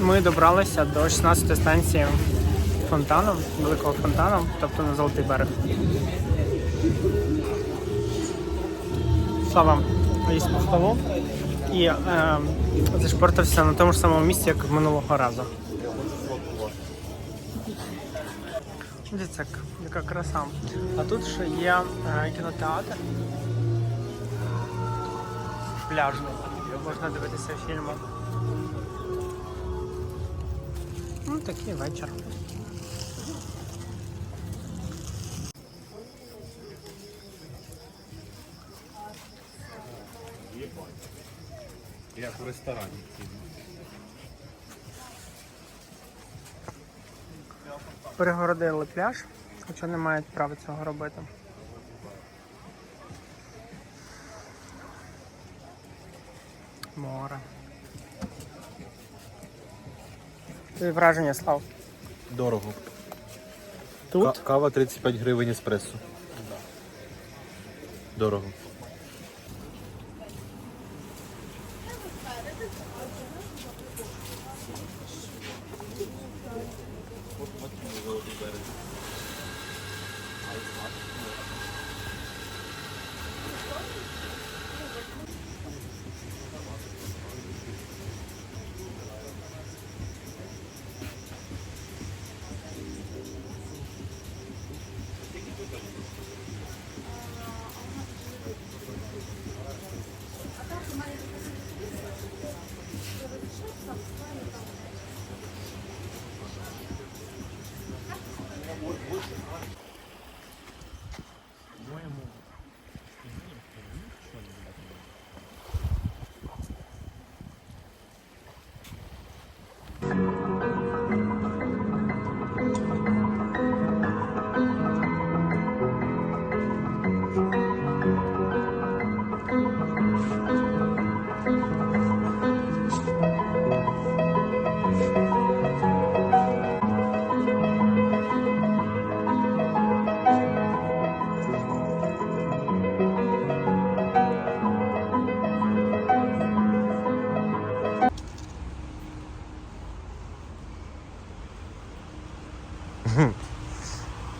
Ми добралися до 16 станції фонтану, великого фонтану, тобто на Золотий берег. Слава ліз по і е, зашпортився на тому ж самому місці, як минулого разу. Дивіться, яка краса. А тут ще є е, кінотеатр. Пляжний. Можна дивитися фільми. Ну, такий вечір. Як в ресторані. Перегородили пляж, хоча не мають права цього робити. Море. Твої враження, Слав? Дорого. Тут? К- Кава 35 гривень еспресо. Дорого.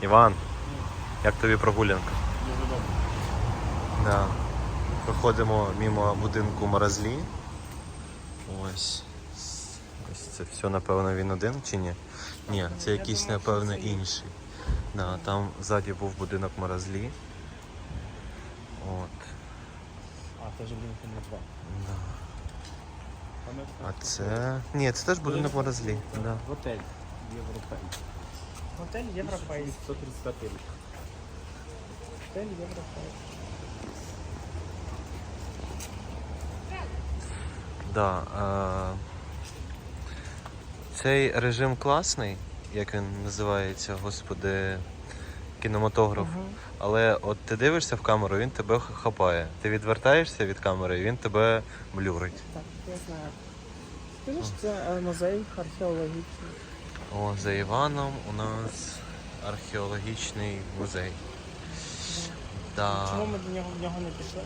Іван, як тобі прогулянка? Дуже добре. Да. Проходимо мимо будинку Морозлі. Ось. Ось це все, напевно, він один чи ні? Ні, це якийсь, напевно, інший. Да, там ззаді був будинок Морозлі. От. А, це ж блін номер два. Да. А це. Ні, це теж будинок Морозлі. Да. Готель Європей. Готель Європейський. 135 рік. Готель Європейський. Да, е, цей режим класний, як він називається, господи, кінематограф. Але от ти дивишся в камеру, він тебе хапає. Ти відвертаєшся від камери, і він тебе блюрить. Так, я знаю. Скажи, що це е, музей археологічний. О, за Іваном у нас археологічний музей. Да. Чому ми до нього в нього не пішли?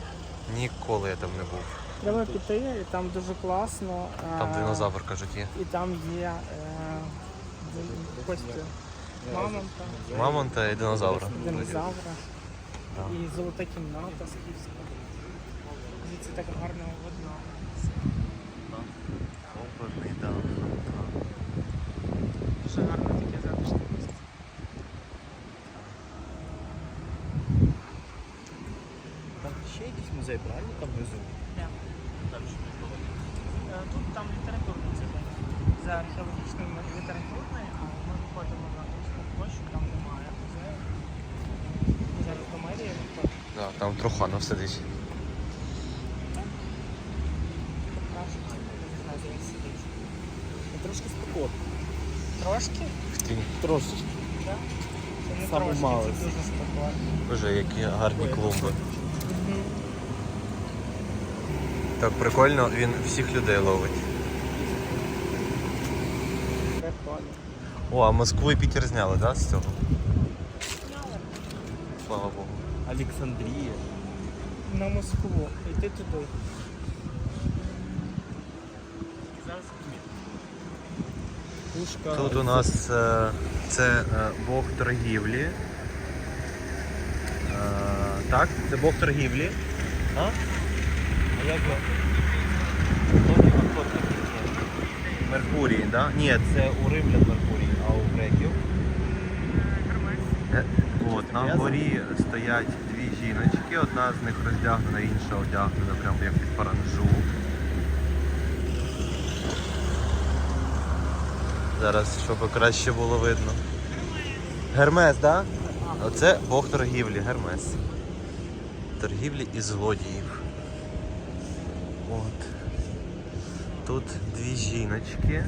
Ніколи я там не був. Треба піти, і там дуже класно. е, Там динозавр, кажуть, є. І там є е, кості мамонта, Мамонта і динозавра. динозавра Да. і золота кімната скіфська. Звідси так гарно видно. Оперний, да. Дуже гарне таке затишне місце. Там ще якийсь музей, правильно? Там внизу. Да. Е, Тут там літературний це за археологічним літературний, а ми виходимо на Київську площу, там немає музею. Зараз до мерії виходимо. Да, там Труханов сидить. Трошки спекотно. Трошки? Трошечки. Так? Це не Саме трошки, мало. це дуже спокійно. Боже, які гарні клумби. Так прикольно, він всіх людей ловить. Прикольно. О, а Москву і Пітер зняли, да, з цього? Слава Богу. Олександрія. На Москву. Йти туди. Зараз відмітимо. Ігрушка. Тут у нас е, це е, Бог торгівлі. Е, так, це Бог торгівлі. А? А як? Меркурій, так? Да? Ні, Це у римлян Меркурій, а у греків? От, на горі стоять дві жіночки, одна з них роздягнена, інша одягнена прямо як під паранжу. Зараз, щоб краще було видно. Гермес, так? Да? Оце Бог торгівлі, Гермес. Торгівлі і злодіїв. От. Тут дві жіночки.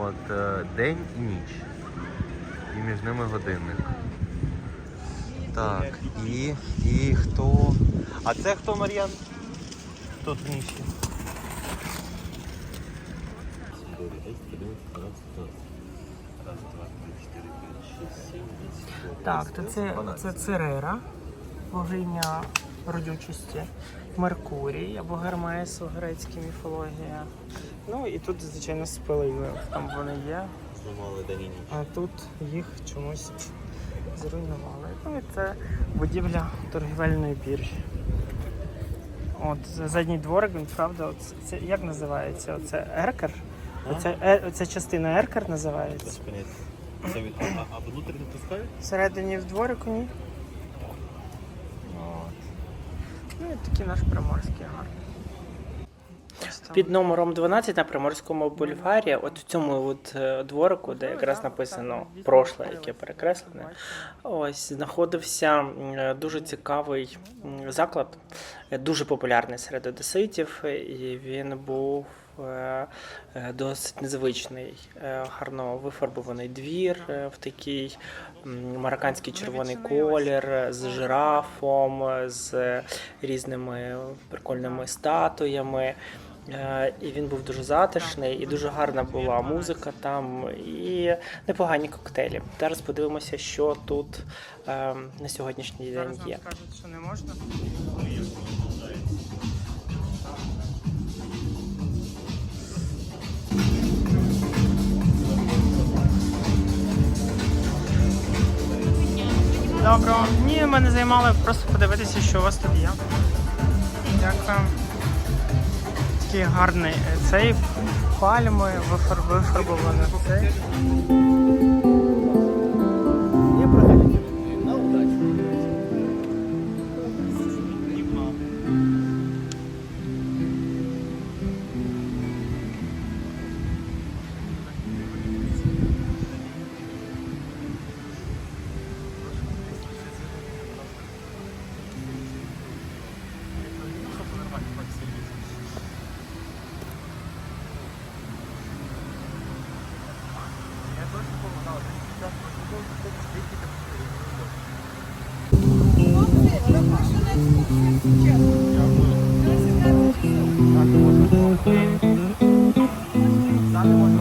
От, е, день і ніч і між ними годинник. Так, і, і хто. А це хто Мар'ян? Тут в Так, то це, це Церера, богиня родючості, Меркурій або Гермес у грецькій міфології. Ну і тут, звичайно, спилили, там вони є, а тут їх чомусь зруйнували. Ну і це будівля торгівельної біржі. От задній дворик, він правда, от це як називається? Оце Еркер? Оце, е, оця частина Еркер називається. Це від... А, а внутрі не пускають? Всередині в дворику ні. От. Ну і такий наш приморський гарний. Під номером 12 на Приморському бульварі, от в цьому от е, дворику, де якраз написано прошле, яке перекреслене, ось знаходився е, дуже цікавий заклад, дуже популярний серед одеситів, і він був досить незвичний, Е, гарно вифарбований двір е, в такий марокканський червоний колір е, з жирафом, е, з різними прикольними статуями. Е, І він був дуже затишний, і дуже гарна була музика там, і непогані коктейлі. Зараз подивимося, що тут е, на сьогоднішній день є. Скажуть, що не можна. Доброго. Ні, мене займали просто подивитися, що у вас тут є. Дякую. Такий гарний е, цей пальми, вифарбований цей. Так, вот. Так, вот.